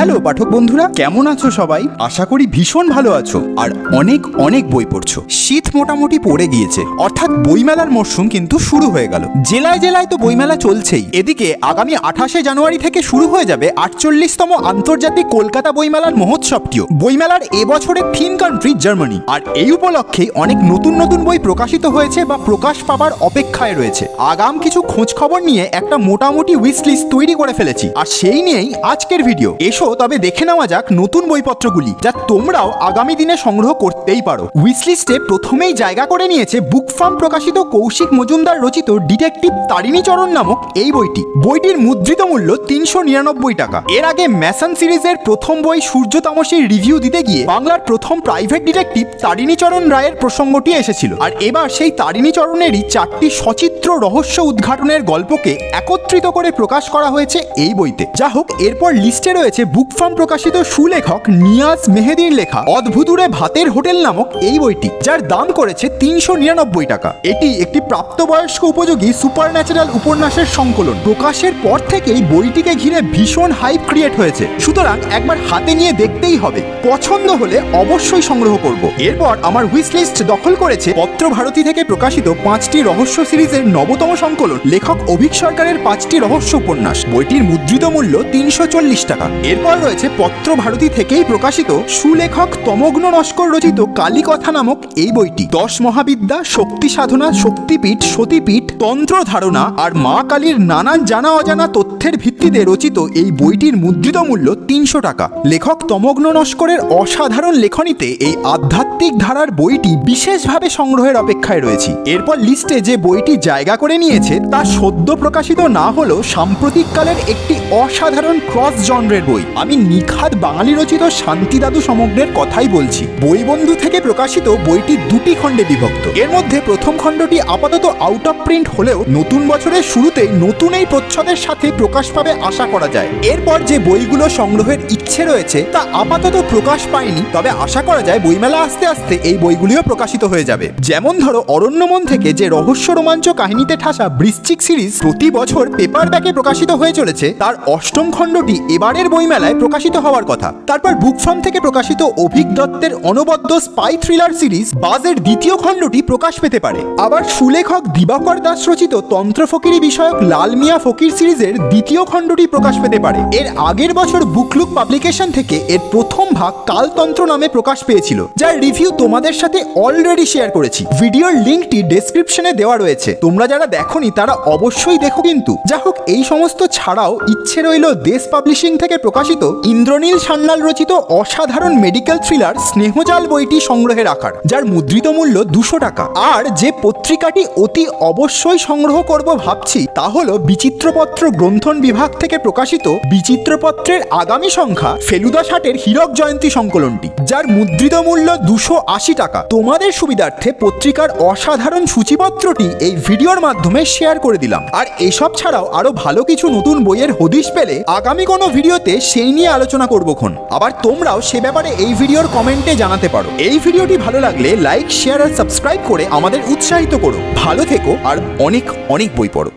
Hello, পাঠক বন্ধুরা, কেমন আছো সবাই? আশা করি ভীষণ ভালো আছো, আর অনেক অনেক বই পড়ছো। শীত মোটামুটি পড়ে গিয়েছে, অর্থাৎ বইমেলার মরশুম কিন্তু শুরু হয়ে গেল। জেলায় জেলায় তো বইমেলা চলছেই। এদিকে আগামী আঠাশে জানুয়ারি থেকে শুরু হয়ে যাবে আটচল্লিশতম আন্তর্জাতিক কলকাতা বইমেলার মহোৎসবটিও। বইমেলার এবছরের থিম কান্ট্রি জার্মানি। আর এই উপলক্ষে অনেক নতুন নতুন বই প্রকাশিত হয়েছে বা প্রকাশ পাবার অপেক্ষায় রয়েছে। আগাম কিছু খোঁজ খবর নিয়ে একটা মোটামুটি উইশ লিস্ট তৈরি করে ফেলেছি। আর সেই নিয়েই আজকের ভিডিও এসো তবে দেখে নেওয়া যাক নতুন বইপত্রগুলি, যা তোমরাও আগামী দিনে সংগ্রহ করতেই পারো। উইশ লিস্টে প্রথমেই জায়গা করে নিয়েছে বুক ফার্ম প্রকাশিত কৌশিক মজুমদার রচিত ডিটেকটিভ তারিণী চরণ নামক এই বইটি। বইটির মুদ্রিত মূল্য তিনশো নিরানব্বই টাকা। এর আগে ম্যাসন সিরিজের প্রথম বই সূর্য তামসের রিভিউ দিতে গিয়ে বাংলার প্রথম প্রাইভেট ডিটেকটিভ তারিণী চরণ রায়ের প্রসঙ্গটি এসেছিল। আর এবার সেই তারিণী চরণেরই চারটি সচিত্র রহস্য উদ্ঘাটনের গল্পকে একত্রিত করে প্রকাশ করা হয়েছে এই বইতে। যা হোক এরপর লিস্টে রয়েছে বুক প্রকাশিত সুলেখক নিয়াজ মেহেদির লেখা অদ্ভুতুরে ভাতের হোটেল নামক এই বইটি, যার দাম করেছে তিনশো নিরানব্বই টাকা। এটি একটি প্রাপ্তবয়স্ক উপযোগী সুপার ন্যাচারাল উপন্যাসের সংকলন। প্রকাশের পর থেকেই বইটিকে ঘিরে ভীষণ হাইপ ক্রিয়েট হয়েছে। সুতরাং একবার হাতে নিয়ে দেখতেই হবে। পছন্দ হলে অবশ্যই সংগ্রহ করব। এরপর আমার উইশ লিস্ট দখল করেছে পত্র ভারতী থেকে প্রকাশিত পাঁচটি রহস্য সিরিজের নবতম সংকলন। লেখক অভিক সরকারের পাঁচটি রহস্য উপন্যাস। বইটির মুদ্রিত মূল্য তিনশো চল্লিশ টাকা। এরপর রয়েছে পত্র ভারতী থেকেই প্রকাশিত সুলেখক তমগ্ন নস্কর রচিত কালীকথা নামক এই বইটি। দশ মহাবিদ্যা, শক্তি সাধনা, শক্তিপীঠ, সতীপীঠ, তন্ত্র ধারণা আর মা কালীর নানান জানা অজানা তথ্যের ভিত্তিতে রচিত এই বইটির মুদ্রিত মূল্য তিনশো টাকা। লেখক তমগ্ন নস্করের অসাধারণ লেখনীতে এই আধ্যাত্মিক ধারার বইটি বিশেষভাবে সংগ্রহের অপেক্ষায় রয়েছি। এরপর লিস্টে যে বইটি জায়গা করে নিয়েছে, তা সদ্য প্রকাশিত না হলেও সাম্প্রতিককালের একটি অসাধারণ ক্রস জনরের বই। আমি নিখাদ বাঙালি রচিত শান্তিদাদু সমগ্রের কথাই বলছি। বই বন্ধু থেকে প্রকাশিত বইটি দুটি খণ্ডে বিভক্ত। এর মধ্যে প্রথম খণ্ডটি আপাতত আউট অফ প্রিন্ট হলেও নতুন বছরের শুরুতেই নতুন এই প্রচ্ছদের সাথে প্রকাশ পাবে আশা করা যায়। এরপর যে বইগুলো সংগ্রহের ইচ্ছে রয়েছে, তা আপাতত প্রকাশ পায়নি, তবে আশা করা যায় বইমেলা আস্তে আস্তে এই বইগুলিও প্রকাশিত হয়ে যাবে। যেমন ধরো অরণ্যমন থেকে যে রহস্য রোমাঞ্চ কাহিনীতে ঠাসা বৃশ্চিক সিরিজ প্রতি বছর পেপার ব্যাকে প্রকাশিত হয়ে চলেছে, তার অষ্টম খণ্ডটি এবারের বইমেলায় প্রকাশিত হওয়ার কথা। তারপর বুক ফার্ম থেকে প্রকাশিত অভিক দত্তের অনবদ্য স্পাই থ্রিলার সিরিজ বাজের দ্বিতীয় খণ্ডটি প্রকাশ পেতে পারে। আবার সুলেখক দিবাকর দাস রচিত তন্ত্র ফকিরি বিষয়ক লাল মিয়া ফকির সিরিজের দ্বিতীয় খণ্ডটি প্রকাশ পেতে পারে। এর আগের বছর বুকলুক পাবলিকেশন থেকে এর প্রথম ভাগ কালতন্ত্র নামে প্রকাশ পেয়েছিল, যার রিভিউ তোমাদের সাথে অলরেডি শেয়ার করেছি। ভিডিওর লিঙ্কটি ডেসক্রিপশনে দেওয়া রয়েছে। তোমরা যারা দেখোনি, তারা অবশ্যই দেখো কিন্তু। যা হোক এই সমস্ত ছাড়াও ইচ্ছে রইল দেশ পাবলিশিং থেকে প্রকাশিত ইন্দ্রনীল সান্যাল রচিত অসাধারণ মেডিকেল থ্রিলার স্নেহজাল বইটি সংগ্রহে রাখার যার মুদ্রিত মূল্য দুশো টাকা। আর যে পত্রিকাটি অতি অবশ্যই সংগ্রহ করব ভাবছি, তা হলো বিচিত্রপত্র গ্রন্থন বিভাগ থেকে প্রকাশিত বিচিত্রপত্রের আগামী সংখ্যা ফেলুদা ষাটের হীরক জয়ন্তী সংকলনটি, যার মুদ্রিত মূল্য দুশো আশি টাকা। তোমাদের সুবিধার্থে পত্রিকার অসাধারণ সূচিপত্রটি এই ভিডিওর মাধ্যমে শেয়ার করে দিলাম। আর এসব ছাড়াও আরও ভালো কিছু নতুন বইয়ের হদিশ পেলে আগামী কোনো ভিডিওতে সেই নিয়ে আলোচনা করব খন। আবার তোমরাও সে ব্যাপারে এই ভিডিওর কমেন্টে জানাতে পারো। এই ভিডিওটি ভালো লাগলে লাইক, শেয়ার আর সাবস্ক্রাইব করে আমাদের উৎসাহিত করো। ভালো থেকো আর অনেক অনেক বই পড়ো।